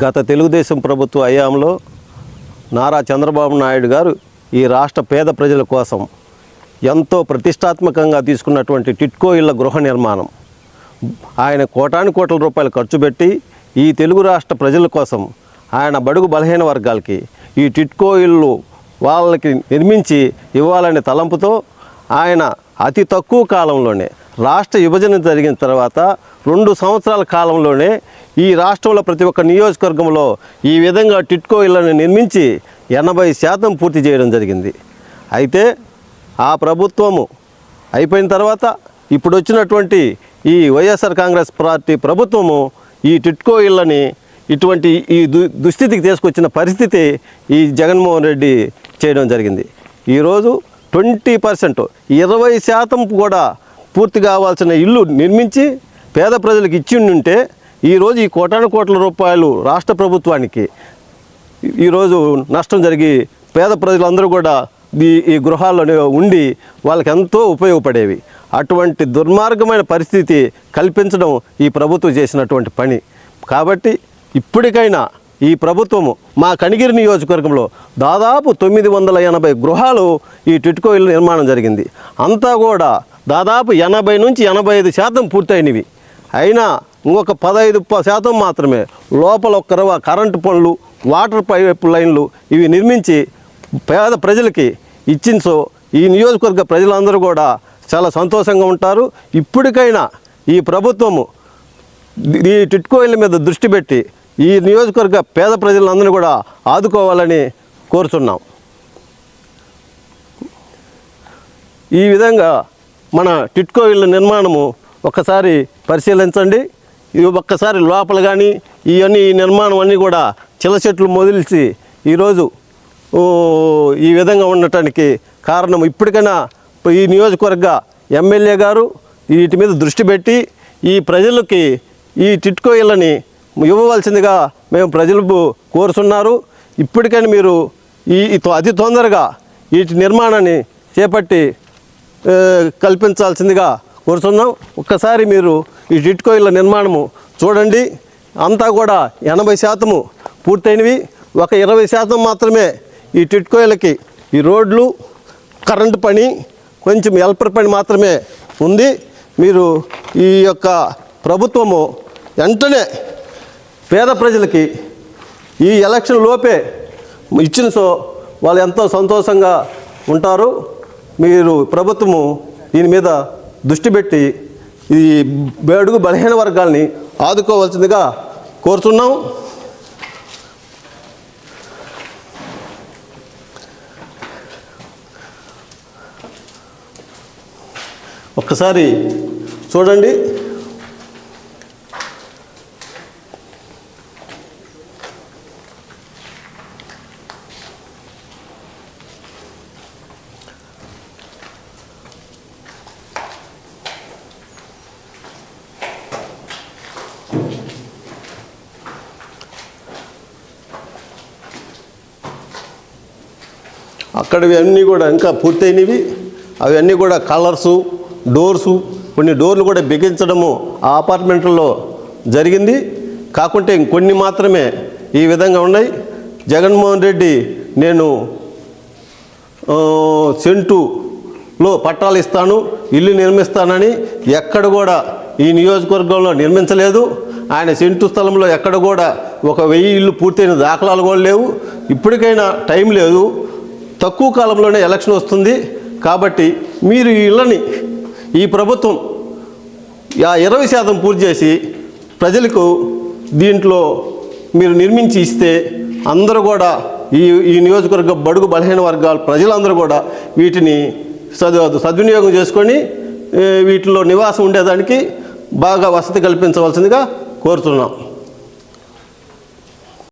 గత తెలుగుదేశం ప్రభుత్వ హయాంలో నారా చంద్రబాబు నాయుడు గారు ఈ రాష్ట్ర పేద ప్రజల కోసం ఎంతో ప్రతిష్టాత్మకంగా తీసుకున్నటువంటి టిట్కో ఇళ్ళ గృహ నిర్మాణం. ఆయన కోటాను కోట్ల రూపాయలు ఖర్చు పెట్టి ఈ తెలుగు రాష్ట్ర ప్రజల కోసం ఆయన బడుగు బలహీన వర్గాలకి ఈ టిట్కో ఇళ్ళు వాళ్ళకి నిర్మించి ఇవ్వాలనే తలంపుతో ఆయన అతి తక్కువ కాలంలోనే రాష్ట్ర విభజన జరిగిన తర్వాత రెండు సంవత్సరాల కాలంలోనే ఈ రాష్ట్రంలో ప్రతి ఒక్క నియోజకవర్గంలో ఈ విధంగా టిట్కో ఇళ్ళను నిర్మించి ఎనభై శాతం పూర్తి చేయడం జరిగింది. అయితే ఆ ప్రభుత్వము అయిపోయిన తర్వాత ఇప్పుడు వచ్చినటువంటి ఈ వైఎస్ఆర్ కాంగ్రెస్ పార్టీ ప్రభుత్వము ఈ టిట్కో ఇళ్ళని ఇటువంటి ఈ దు దుస్థితికి తీసుకొచ్చిన పరిస్థితి ఈ జగన్మోహన్ రెడ్డి చేయడం జరిగింది. ఈరోజు ట్వంటీ పర్సెంట్ ఇరవై శాతం కూడా పూర్తి కావాల్సిన ఇల్లు నిర్మించి పేద ప్రజలకు ఇచ్చి ఉంటే ఈరోజు ఈ కోటాను కోట్ల రూపాయలు రాష్ట్ర ప్రభుత్వానికి ఈరోజు నష్టం జరిగి పేద ప్రజలందరూ కూడా ఈ ఈ గృహాల్లో ఉండి వాళ్ళకి ఎంతో ఉపయోగపడేవి. అటువంటి దుర్మార్గమైన పరిస్థితి కల్పించడం ఈ ప్రభుత్వం చేసినటువంటి పని. కాబట్టి ఇప్పటికైనా ఈ ప్రభుత్వము మా కనిగిరి నియోజకవర్గంలో దాదాపు తొమ్మిది వందల ఎనభై గృహాలు ఈ టిట్కో ఇల్లు నిర్మాణం జరిగింది. అంతా కూడా దాదాపు ఎనభై నుంచి ఎనభై ఐదు శాతం పూర్తయినవి. అయినా ఇంకొక పదహైదు శాతం మాత్రమే లోపల ఒక్క కరెంటు పనులు వాటర్ పైప్ లైన్లు ఇవి నిర్మించి పేద ప్రజలకి ఇచ్చించో ఈ నియోజకవర్గ ప్రజలందరూ కూడా చాలా సంతోషంగా ఉంటారు. ఇప్పటికైనా ఈ ప్రభుత్వము ఈ టిట్కోయిల మీద దృష్టి పెట్టి ఈ నియోజకవర్గ పేద ప్రజలందరినీ కూడా ఆదుకోవాలని కోరుతున్నాం. ఈ విధంగా మన టిట్కో ఇళ్ళ నిర్మాణము ఒక్కసారి పరిశీలించండి. ఇవి ఒక్కసారి లోపల కానీ ఇవన్నీ ఈ నిర్మాణం అన్నీ కూడా చిల చెట్లు మొదలిసి ఈరోజు ఈ విధంగా ఉండటానికి కారణం ఇప్పటికైనా ఈ నియోజకవర్గ ఎమ్మెల్యే గారు వీటి మీద దృష్టి పెట్టి ఈ ప్రజలకి ఈ టిట్కో ఇళ్ళని ఇవ్వవలసిందిగా మేము ప్రజలు కోరుతున్నారు ఇప్పటికైనా మీరు ఈ తొ- అతి తొందరగా వీటి నిర్మాణాన్ని చేపట్టి కల్పించాల్సిందిగా కోరుతున్నాం ఒక్కసారి మీరు ఈ టిట్కో నిర్మాణము చూడండి. అంతా కూడా ఎనభై శాతము పూర్తయినవి. ఒక ఇరవై శాతం మాత్రమే ఈ టిట్కోయిలకి ఈ రోడ్లు కరెంటు పని కొంచెం హెల్పర్ పని మాత్రమే ఉంది. మీరు ఈ యొక్క ప్రభుత్వము వెంటనే పేద ప్రజలకి ఈ ఎలక్షన్ లోపే ఇచ్చిన సో వాళ్ళు ఎంతో సంతోషంగా ఉంటారు. మీరు ప్రభుత్వము దీని మీద దృష్టి పెట్టి ఈ బేడుగు బలహీన వర్గాల్ని ఆదుకోవాల్సిందిగా కోరుతున్నాం. ఒక్కసారి చూడండి. అక్కడవి అన్నీ కూడా ఇంకా పూర్తయినవి. అవన్నీ కూడా కలర్సు డోర్సు కొన్ని డోర్లు కూడా బిగించడము ఆ అపార్ట్మెంట్లో జరిగింది. కాకుంటే ఇంకొన్ని మాత్రమే ఈ విధంగా ఉన్నాయి. జగన్మోహన్ రెడ్డి నేను సెంటులో పట్టాలు ఇస్తాను ఇల్లు నిర్మిస్తానని ఎక్కడ కూడా ఈ నియోజకవర్గంలో నిర్మించలేదు. ఆయన సెంటు స్థలంలో ఎక్కడ కూడా ఒక వెయ్యి ఇల్లు పూర్తయిన దాఖలాలు కూడా లేవు. ఇప్పటికైనా టైం లేదు. తక్కువ కాలంలోనే ఎలక్షన్ వస్తుంది కాబట్టి మీరు ఈ ఇళ్ళని ఈ ప్రభుత్వం ఆ ఇరవై శాతం పూర్తి చేసి ప్రజలకు దీంట్లో మీరు నిర్మించి ఇస్తే అందరూ కూడా ఈ ఈ నియోజకవర్గ బడుగు బలహీన వర్గాల ప్రజలందరూ కూడా వీటిని సద్ సద్వినియోగం చేసుకొని వీటిలో నివాసం ఉండేదానికి బాగా వసతి కల్పించవలసిందిగా కోరుతున్నాం.